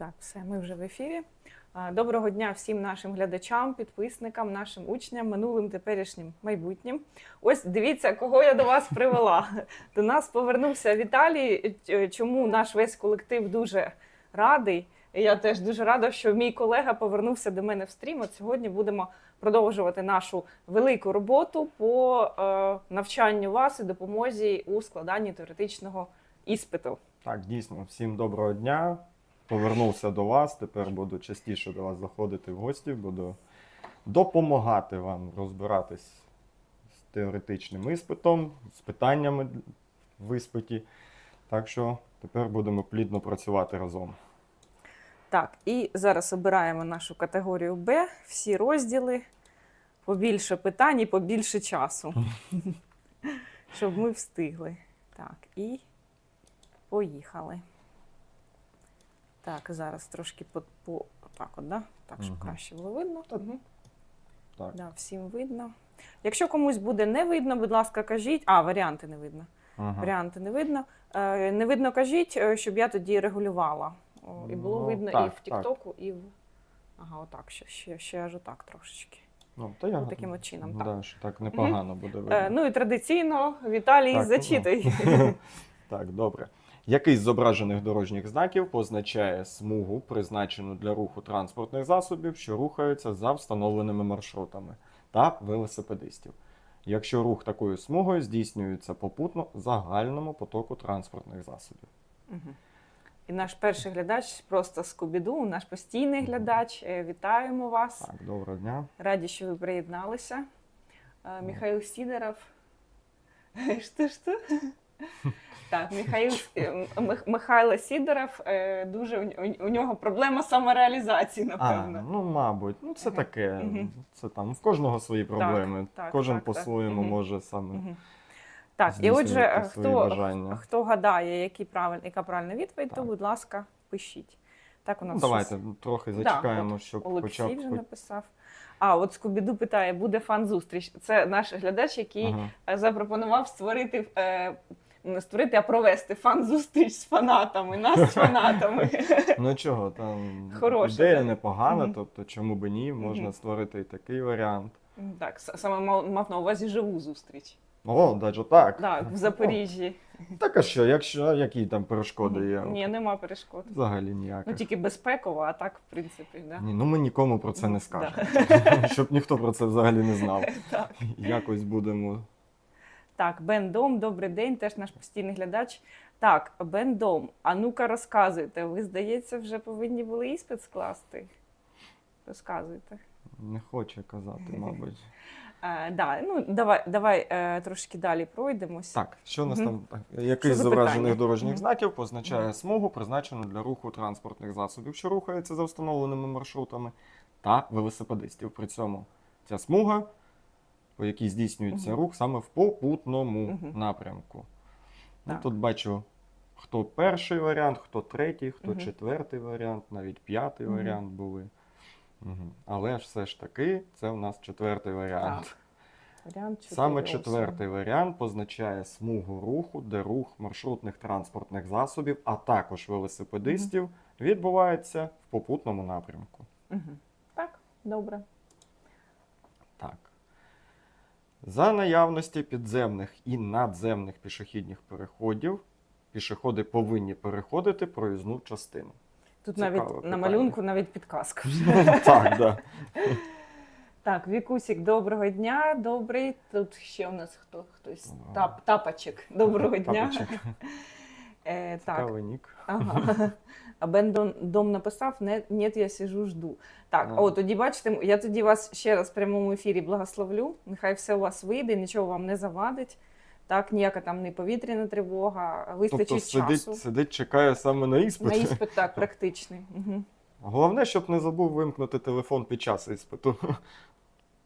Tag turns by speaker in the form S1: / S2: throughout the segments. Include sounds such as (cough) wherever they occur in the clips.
S1: Так, все, ми вже в ефірі. Доброго дня всім нашим глядачам, підписникам, нашим учням, минулим, теперішнім, майбутнім. Ось дивіться, кого я до вас привела. (laughs) До нас повернувся Віталій. Чому наш весь колектив дуже радий. Я теж дуже рада, що мій колега повернувся до мене в стрім. От сьогодні будемо продовжувати нашу велику роботу по е, навчанню вас і допомозі у складанні теоретичного іспиту.
S2: Так, дійсно, всім доброго дня. Повернувся до вас. Тепер буду частіше до вас заходити в гості, буду допомагати вам розбиратись з теоретичним іспитом, з питаннями в іспиті. Так що тепер будемо плідно працювати разом.
S1: Так, і зараз обираємо нашу категорію Б, всі розділи, побільше питань і побільше часу, (laughs) щоб ми встигли. Так, і поїхали. Так, зараз трошки по, по так, от, да? так, щоб
S2: Мгм.
S1: краще було видно. Мгм.
S2: Так.
S1: Да, всім видно. Якщо комусь буде не видно, будь ласка, кажіть. А, варіанти не видно.
S2: Ага.
S1: Варіанти не видно. Е, не видно, кажіть, е, щоб я тоді регулювала. О, і було
S2: Ну,
S1: видно і
S2: так,
S1: в
S2: так.
S1: Тіктоку, і в. Ага, отак, ще, ще, ще аж отак трошечки.
S2: Ну, то я
S1: Ну, таким от чином, так.
S2: Да, що так непогано буде видно.
S1: Е, ну і традиційно, Віталій,
S2: Так,
S1: зачитай. (laughs)
S2: Так, добре. Який з зображених дорожніх знаків позначає смугу, призначену для руху транспортних засобів, що рухаються за встановленими маршрутами та велосипедистів, якщо рух такою смугою здійснюється попутно загальному потоку транспортних засобів.
S1: І наш перший глядач просто Скубіду, наш постійний глядач. Е, Вітаємо вас.
S2: Так, доброго дня.
S1: Раді, що ви приєдналися. Е, Михайло Сідоров. (laughs) Що, що? Так, Михайло, е, Михайло Сідоров, е, дуже у- нього проблема самореалізації,
S2: А,
S1: напевно.
S2: ну, мабуть, ну це таке. Це там в кожного свої проблеми.
S1: так,
S2: Кожен
S1: так, так.
S2: по-своєму може саме.
S1: Так, і отже, хто,
S2: бажання.
S1: хто гадає, які правиль, яка правильна відповідь, то, будь ласка, пишіть. Так, у нас
S2: Ну, давайте
S1: щось
S2: трохи зачекаємо,
S1: от
S2: щоб
S1: Олексій
S2: хоча б.
S1: вже написав. А, от Скубіду питає, буде фан-зустріч. Це наш глядач, який
S2: Ага.
S1: е, запропонував створити, е, не створити, а провести фан-зустріч з фанатами, нас з (laughs) фанатами.
S2: Ну чого, там
S1: Хороше,
S2: ідея непогана,
S1: Мгм.
S2: тобто чому би ні, можна
S1: Мгм.
S2: створити і такий варіант.
S1: Так, саме мав, на увазі живу зустріч.
S2: О, навіть так.
S1: Так, в Запоріжжі.
S2: О, Так а що, якщо які там перешкоди є?
S1: Ні, нема перешкод.
S2: Взагалі
S1: Ну тільки безпеково, а так, в принципі, да.
S2: Ні, ну ми нікому про це
S1: Ну,
S2: не скажемо. (laughs) Щоб ніхто про це взагалі не знав. (laughs) Якось будемо.
S1: Так, Бен Дом, добрий день, теж наш постійний глядач. Так, Бен Дом, а ну-ка розказуйте. Ви, здається, вже повинні були іспит скласти. Розказуйте.
S2: Не хоче казати, (laughs) мабуть.
S1: Е, да, ну, давай, давай е, трошки далі пройдемось.
S2: Так, що у нас там? Так, Який з зображених дорожніх знаків позначає смугу, призначену для руху транспортних засобів, що рухаються за встановленими маршрутами, та велосипедистів. При цьому ця смуга, якій здійснюється
S1: Мгм.
S2: рух саме в попутному
S1: Мгм.
S2: напрямку. Ну, тут бачу, хто перший варіант, хто третій, хто
S1: Мгм.
S2: четвертий варіант, навіть п'ятий
S1: Мгм.
S2: варіант були. Мгм. Але ж все ж таки, це у нас четвертий варіант.
S1: Так. Варіант (laughs)
S2: Саме
S1: 4
S2: четвертий варіант позначає смугу руху, де рух маршрутних транспортних засобів, а також велосипедистів відбувається в попутному напрямку.
S1: Угу. Так, добре.
S2: Так. За наявності підземних і надземних пішохідних переходів, пішоходи повинні переходити проїзну частину.
S1: Тут
S2: Цікаве
S1: навіть на малюнку навіть підказка. (laughs)
S2: Так, да.
S1: Так, Вікусік, доброго дня. Добрий. Тут ще у нас хто хтось. Тап, тапочек. Доброго дня.
S2: Тапочек.
S1: Е, так,
S2: Цікавий нік.
S1: Ага. А Бен Дом, написав: «Не- Нет, я сижу, жду. Так,
S2: Ага.
S1: о, тоді бачите, я тоді вас ще раз в прямому ефірі благословлю. Нехай все у вас вийде, нічого вам не завадить. Так, ніяка там не повітряна тривога, вистачить
S2: Тобто сидить,
S1: часу.
S2: сидить, чекає саме на іспит.
S1: На іспит так, практичний. Угу.
S2: Головне, щоб не забув вимкнути телефон під час іспиту.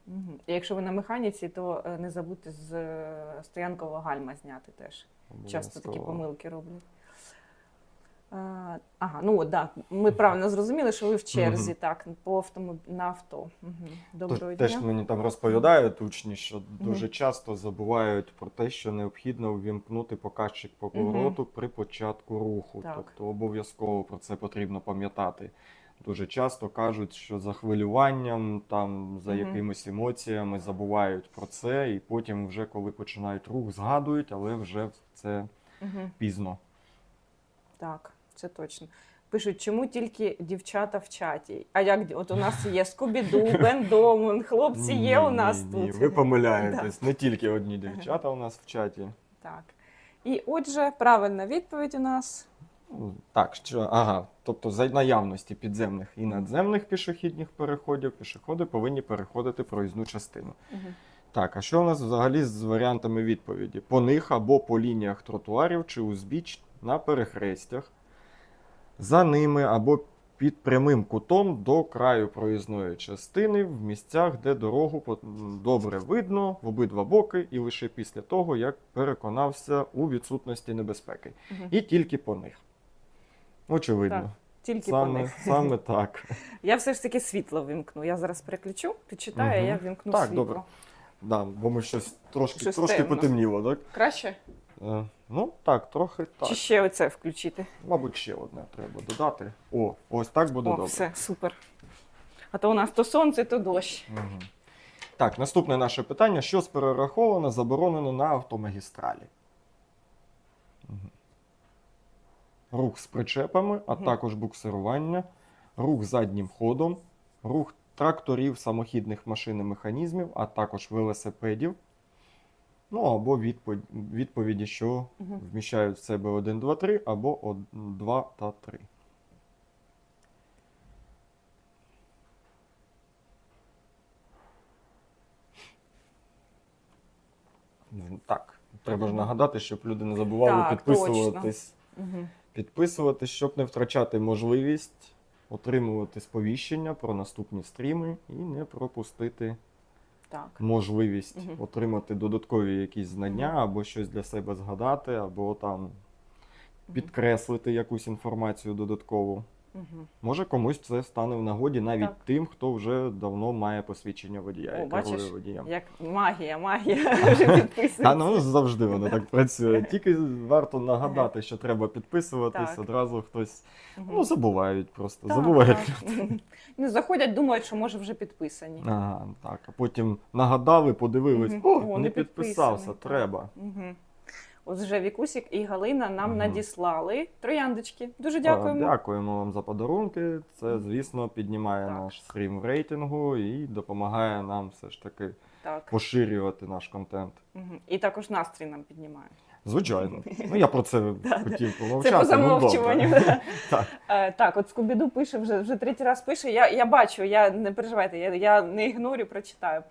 S1: Угу. І якщо ви на механіці, то е, не забудьте з е, стоянкового гальма зняти теж. Часто такі помилки роблять. А, ага, ну от, да, ми правильно зрозуміли, що ви в черзі,
S2: Мгм.
S1: так, по автомоб... на авто. Угу. Доброго дня.
S2: теж мені там розповідають учні, що дуже часто забувають про те, що необхідно увімкнути показчик повороту при початку руху.
S1: Так.
S2: Тобто обов'язково про це потрібно пам'ятати. Дуже часто кажуть, що за хвилюванням, там за
S1: Мгм.
S2: якимись емоціями забувають про це, і потім, вже коли починають рух, згадують, але вже це
S1: Угу.
S2: пізно.
S1: Так, це точно. Пишуть, чому тільки дівчата в чаті? А як от у нас є Скубіду, (laughs) Бендомун, хлопці є у нас
S2: ні,
S1: тут.
S2: Ні, ви помиляєтесь. (laughs) Не тільки одні дівчата у нас в чаті.
S1: Так. І отже, правильна відповідь у нас.
S2: Ну, Так, що ага, тобто за наявності підземних і надземних пішохідних переходів пішоходи повинні переходити проїзну частину. Так, а що у нас взагалі з варіантами відповіді? По них або по лініях тротуарів чи узбіч на перехрестях, за ними або під прямим кутом до краю проїзної частини в місцях, де дорогу добре видно в обидва боки, і лише після того, як переконався у відсутності небезпеки.
S1: Мгм.
S2: І тільки по них. Очевидно.
S1: Так, Тільки по них.
S2: саме так. (laughs)
S1: Я все ж таки світло вимкну. Я зараз переключу, ти читай, а
S2: Мгм.
S1: я вимкну
S2: Так,
S1: світло.
S2: добре. Да, бо ми щось трошки,
S1: Щось
S2: трошки
S1: темно.
S2: потемніло, так?
S1: Краще?
S2: Е, ну, так, трохи так.
S1: Чи ще оце включити?
S2: Мабуть, ще одне треба додати. О, ось так буде
S1: О,
S2: добре.
S1: все, супер. А то у нас то сонце, то дощ.
S2: Мгм. Так, наступне наше питання: що з перераховано заборонено на автомагістралі? Мгм. Рух з причепами, а
S1: Мгм.
S2: також буксирування, рух заднім ходом, рух тракторів, самохідних машин і механізмів, а також велосипедів. Ну або відповідь, відповіді, що
S1: Мгм.
S2: вміщають в себе 1, 2, 3, або 2 та 3. Так, треба ж нагадати, щоб люди не забували
S1: Так,
S2: підписуватись,
S1: Угу.
S2: підписуватись, щоб не втрачати можливість отримувати сповіщення про наступні стріми і не пропустити
S1: Так.
S2: можливість
S1: угу.
S2: отримати додаткові якісь знання, або щось для себе згадати, або там підкреслити якусь інформацію додаткову.
S1: Угу.
S2: Може комусь це стане в нагоді навіть
S1: Так.
S2: тим, хто вже давно має посвідчення водія
S1: О,
S2: і
S1: бачиш,
S2: водієм.
S1: Як магія, магія (laughs) вже підписується.
S2: Та ну завжди воно так працює. (laughs) Тільки варто нагадати, що треба підписуватись,
S1: Так.
S2: одразу хтось
S1: Мгм.
S2: ну забувають просто.
S1: Так,
S2: забувають.
S1: так. Ну, заходять, думають, що може вже підписані.
S2: Ага, так. А потім нагадали, подивились,
S1: Мгм.
S2: о,
S1: О,
S2: не
S1: не
S2: підписався, треба.
S1: Угу. От вже Вікусік і Галина нам
S2: Мгм.
S1: надіслали трояндочки. Дуже
S2: А,
S1: дякуємо.
S2: Дякуємо вам за подарунки. Це, звісно, піднімає
S1: Так.
S2: наш стрім в рейтингу і допомагає нам все ж таки
S1: Так.
S2: поширювати наш контент.
S1: Угу. І також настрій нам піднімає.
S2: Звичайно. Ну я про це (laughs) хотів
S1: Це
S2: помовчати.
S1: по
S2: ну,
S1: замовчуванню. (laughs)
S2: Так.
S1: Е, Так, от Скубіду пише вже вже третій раз пише. Я, я бачу, я не переживайте, я, я не ігнорю, прочитаю.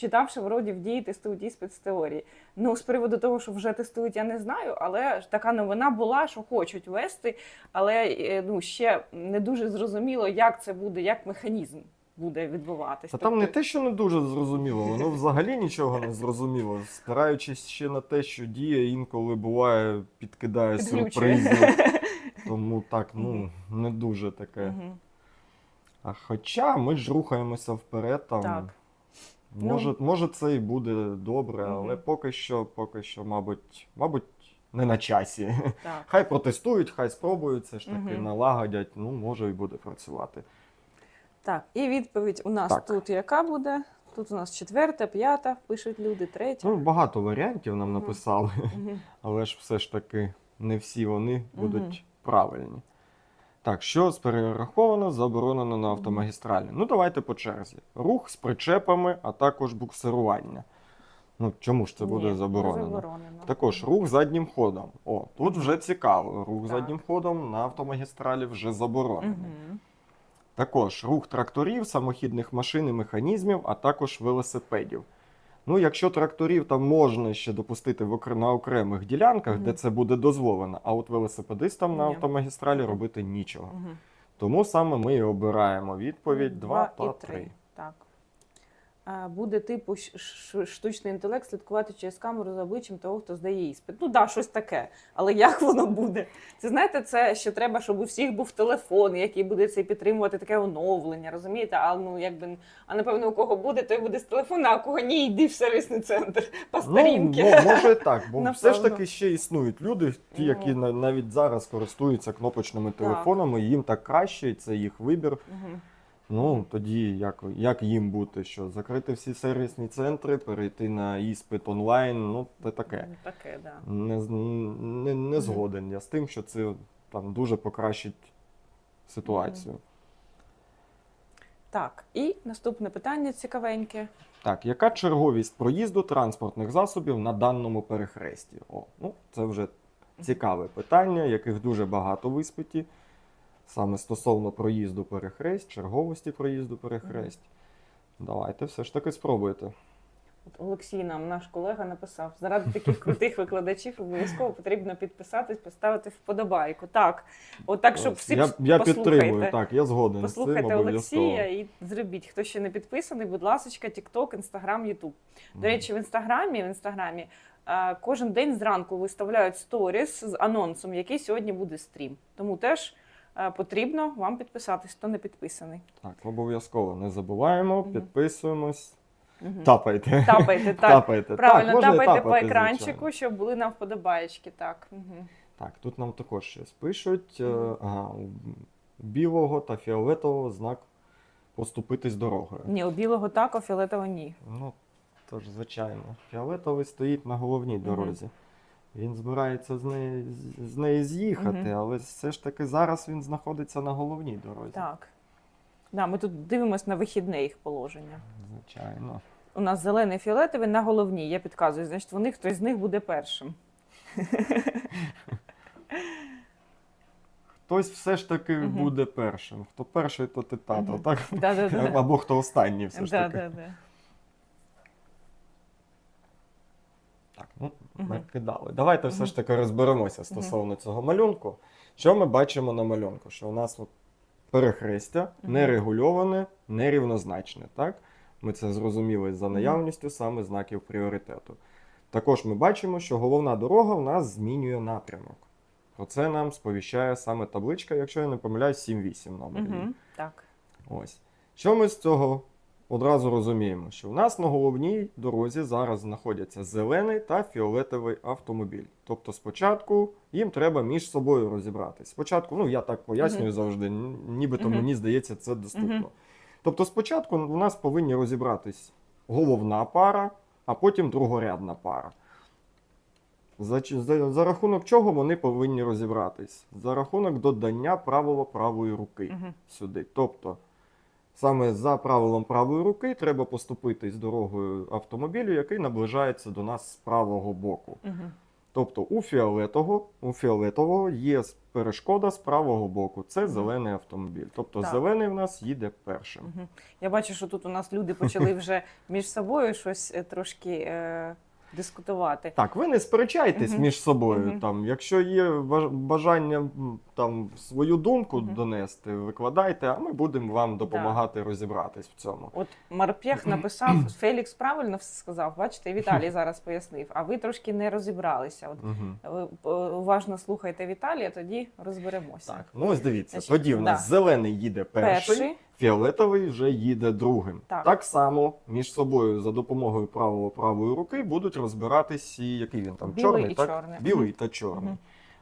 S1: Читавши вроді в дії тестують іспит з теорії. Ну, з приводу того, що вже тестують, я не знаю, але така новина була, що хочуть вести, але е, ну, ще не дуже зрозуміло, як це буде, як механізм буде відбуватись.
S2: Та там не
S1: Тобто-
S2: те, що не дуже зрозуміло, воно взагалі нічого не зрозуміло. Спираючись ще на те, що дія інколи буває, підкидає
S1: Підглючує.
S2: сюрпризи. (laughs) Тому так, ну, не дуже таке. А хоча ми ж рухаємося вперед, там.
S1: Так.
S2: Може, може, це і буде добре,
S1: Мгм.
S2: але поки що, поки що, мабуть, мабуть, не на часі.
S1: Так.
S2: Хай протестують, хай спробують, це ж таки
S1: Мгм.
S2: налагодять, ну, може і буде працювати.
S1: так, і відповідь у нас
S2: Так.
S1: тут яка буде? Тут у нас четверта, п'ята, пишуть люди, третя.
S2: Ну, багато варіантів нам
S1: Мгм.
S2: написали,
S1: Мгм.
S2: але ж все ж таки не всі вони будуть
S1: Мгм.
S2: правильні. Так, що перераховано, заборонено на автомагістралі? Ну, давайте по черзі. Рух з причепами, а також буксирування. Ну, чому ж це буде
S1: Ні,
S2: заборонено?
S1: заборонено.
S2: Також рух заднім ходом. О, тут вже цікаво. Рух
S1: Так.
S2: заднім ходом на автомагістралі вже заборонений.
S1: Угу.
S2: Також рух тракторів, самохідних машин і механізмів, а також велосипедів. Ну, якщо тракторів там можна ще допустити в окр- на окремих ділянках,
S1: угу.
S2: де це буде дозволено, а от велосипедистам на автомагістралі робити нічого.
S1: Угу.
S2: Тому саме ми і обираємо відповідь 2 та 3.
S1: Так. Буде типу штучний інтелект слідкувати через камеру за обличчям того, хто здає іспит. Ну да, щось таке. Але як воно буде? Це знаєте, це що треба, щоб у всіх був телефон, який буде це підтримувати таке оновлення, розумієте? А ну якби а напевно, у кого буде, той буде з телефона, а у кого ні, йди в сервісний центр по старінки.
S2: Ну, мо- може і так, бо
S1: Напевно. (laughs)
S2: все ж таки ще існують люди, ті,
S1: Ну.
S2: які на- навіть зараз користуються кнопочними телефонами, їм так краще, і це їх вибір.
S1: Мгм.
S2: Ну тоді як, як їм бути? Що закрити всі сервісні центри, перейти на іспит онлайн, ну це таке.
S1: Ну, Таке, да.
S2: Не, не, не згоден я з тим, що це там дуже покращить ситуацію.
S1: Так, і наступне питання цікавеньке.
S2: Так, яка черговість проїзду транспортних засобів на даному перехресті? О, ну це вже цікаве питання, яких дуже багато в іспиті. Саме стосовно проїзду перехресть, черговості проїзду перехресть. Давайте все ж таки спробуйте.
S1: От Олексій нам, наш колега, написав: заради таких крутих викладачів обов'язково потрібно підписатись, поставити вподобайку. Так, от так, щоб всі
S2: я, я підтримую, так, я згоден з
S1: Послухайте
S2: цим.
S1: Олексія і зробіть. Хто ще не підписаний, будь ласка, TikTok, Instagram, YouTube. До речі, в інстаграмі в інстаграмі кожен день зранку виставляють сторіс з анонсом, який сьогодні буде стрім. Тому теж потрібно вам підписатись, хто не підписаний.
S2: Так, обов'язково не забуваємо, підписуємось.
S1: Мгм.
S2: Тапайте.
S1: Тапайте, (laughs) так.
S2: Тапайте.
S1: Правильно,
S2: так,
S1: тапайте по екранчику,
S2: звичайно.
S1: щоб були нам вподобаєчки. Так. Угу.
S2: Так, тут нам також щось пишуть. е,
S1: Мгм.
S2: Ага, у білого та фіолетового знак поступитись дорогою.
S1: Ні, у білого так, а фіолетового ні.
S2: Ну, тож, звичайно, фіолетовий стоїть на головній
S1: Мгм.
S2: дорозі. Він збирається з неї, з неї з'їхати,
S1: Мгм.
S2: але все ж таки зараз він знаходиться на головній дорозі.
S1: Так. Да, ми тут дивимося на вихідне їх положення.
S2: Звичайно.
S1: У нас зелений фіолетовий на головній. Я підказую, значить, вони хтось з них буде першим. (laughs)
S2: Хтось все ж таки
S1: Мгм.
S2: буде першим. Хто перший, то ти тато,
S1: Мгм.
S2: так?
S1: Да-да-да.
S2: Або хто останній все ж
S1: Да,
S2: таки.
S1: да, да.
S2: Так, ну,
S1: Мгм.
S2: ми кидали. Давайте все ж таки розберемося стосовно цього малюнку. Що ми бачимо на малюнку? Що у нас от перехрестя нерегульоване, нерівнозначне. Так? Ми це зрозуміли за наявністю саме знаків пріоритету. Також ми бачимо, що головна дорога в нас змінює напрямок. Про це нам сповіщає саме табличка, якщо я не помиляюсь, 7-8 номер. її.
S1: Угу. Так.
S2: Ось. Що ми з цього одразу розуміємо? Що у нас на головній дорозі зараз знаходяться зелений та фіолетовий автомобіль. Тобто спочатку їм треба між собою розібратись. Спочатку, ну я так пояснюю завжди, нібито мені здається це доступно. Тобто спочатку у нас повинні розібратись головна пара, а потім другорядна пара. За, за, за рахунок чого вони повинні розібратись? За рахунок додання правила правої руки
S1: Угу.
S2: сюди. Тобто, саме за правилом правої руки треба поступитись дорогою автомобілю, який наближається до нас з правого боку.
S1: Угу.
S2: Тобто у фіолетового, у фіолетового є перешкода з правого боку. Це зелений автомобіль. Тобто
S1: Так.
S2: зелений в нас їде першим.
S1: Угу. Я бачу, що тут у нас люди почали (laughs) вже між собою щось е, трошки е, дискутувати.
S2: Так, ви не сперечайтесь
S1: Мгм.
S2: між собою.
S1: Мгм.
S2: Там, якщо є баж- бажання м, там свою думку
S1: Мгм.
S2: донести, викладайте, а ми будемо вам допомагати розібратись в цьому.
S1: От Марп'єх написав, Фелікс правильно все сказав. Бачите, і Віталій (laughs) зараз пояснив. А ви трошки не розібралися. От
S2: Мгм.
S1: ви е, уважно слухайте Віталія, тоді розберемося.
S2: Так, ну ось дивіться,
S1: Значить,
S2: тоді в нас
S1: да.
S2: зелений їде перший,
S1: Перший.
S2: Фіолетовий вже їде другим.
S1: Так.
S2: само між собою за допомогою правого правої руки будуть розбиратись, і який він там
S1: Білий
S2: чорний,
S1: і
S2: так?
S1: чорний.
S2: Білий та чорний.
S1: Мгм.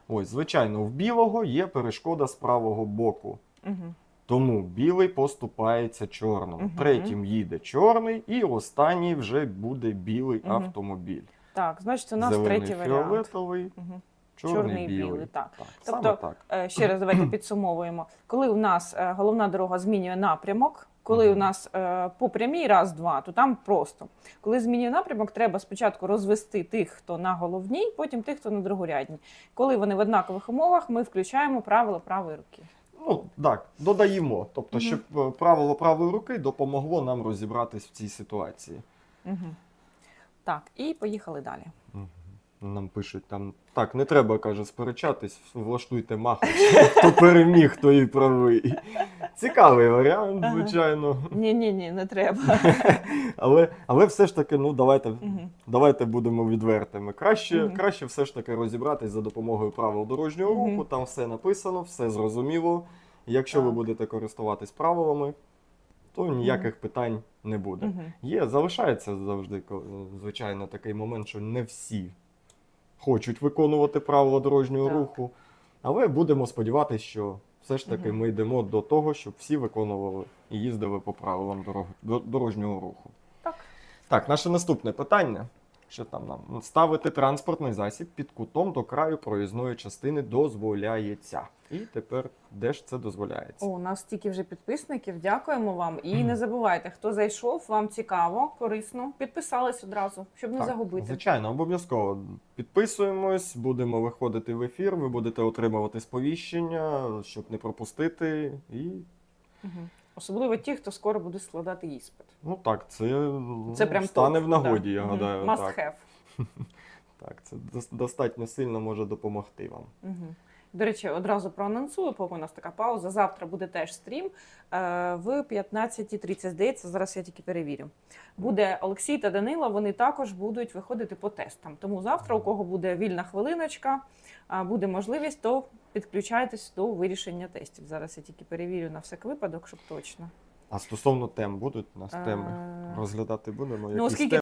S2: Ось, звичайно, в білого є перешкода з правого боку.
S1: Угу.
S2: Тому білий поступається чорному.
S1: Мгм.
S2: Третім їде чорний, і останній вже буде білий
S1: Мгм.
S2: автомобіль.
S1: Так, значить, у нас
S2: Зелений
S1: третій варіант.
S2: фіолетовий,
S1: Угу.
S2: Чорний,
S1: Чорний
S2: білий.
S1: білий, так.
S2: саме
S1: Тобто,
S2: так.
S1: Е, Ще раз давайте (clears throat) підсумовуємо. Коли у нас е, головна дорога змінює напрямок, коли
S2: Мгм.
S1: у нас е, по прямій раз-два, то там просто. Коли змінює напрямок, треба спочатку розвести тих, хто на головній, потім тих, хто на другорядній. Коли вони в однакових умовах, ми включаємо правило правої руки.
S2: Ну так, додаємо. Тобто,
S1: Мгм.
S2: щоб правило правої руки допомогло нам розібратись в цій ситуації.
S1: Угу. Так, і поїхали далі.
S2: Мгм. Нам пишуть там, так, не треба, каже, сперечатись, влаштуйте махач, (laughs) хто переміг, хто і правий. Цікавий варіант,
S1: Ага.
S2: звичайно.
S1: Ні, ні, ні, не треба. (laughs)
S2: Але, але все ж таки, ну давайте,
S1: Мгм.
S2: давайте будемо відвертими. Краще,
S1: Мгм.
S2: краще все ж таки розібратись за допомогою правил дорожнього руху. Там все написано, все зрозуміло. Якщо ви будете користуватись правилами, то ніяких питань не буде.
S1: Мгм.
S2: Є, залишається завжди, звичайно, такий момент, що не всі хочуть виконувати правила дорожнього
S1: Так.
S2: руху. Але будемо сподіватися, що все ж таки ми йдемо до того, щоб всі виконували і їздили по правилам дорожнього руху.
S1: Так.
S2: Так, наше наступне питання. Що там нам? Ставити транспортний засіб під кутом до краю проїзної частини дозволяється. І тепер де ж це дозволяється?
S1: О, у нас стільки вже підписників. Дякуємо вам. І не забувайте, хто зайшов, вам цікаво, корисно. Підписались одразу, щоб не
S2: Так,
S1: загубити.
S2: Звичайно, обов'язково підписуємось, будемо виходити в ефір, ви будете отримувати сповіщення, щоб не пропустити. І
S1: Мгм. Особливо ті, хто скоро буде складати іспит.
S2: ну так, це,
S1: Це
S2: ну,
S1: прям
S2: стане
S1: топ,
S2: в нагоді,
S1: да.
S2: я гадаю.
S1: Must
S2: Так,
S1: have. (laughs)
S2: так, це дос- достатньо сильно може допомогти вам.
S1: Мгм. До речі, одразу проанонсую, поки у нас така пауза. Завтра буде теж стрім е, в 15.30, здається, зараз я тільки перевірю. Буде Олексій та Данила, вони також будуть виходити по тестам. Тому завтра, у кого буде вільна хвилиночка, буде можливість, то підключайтесь до вирішення тестів. Зараз я тільки перевірю на всяк випадок, щоб точно.
S2: А стосовно тем будуть у нас теми
S1: Е,
S2: розглядати будемо?
S1: Ну, оскільки?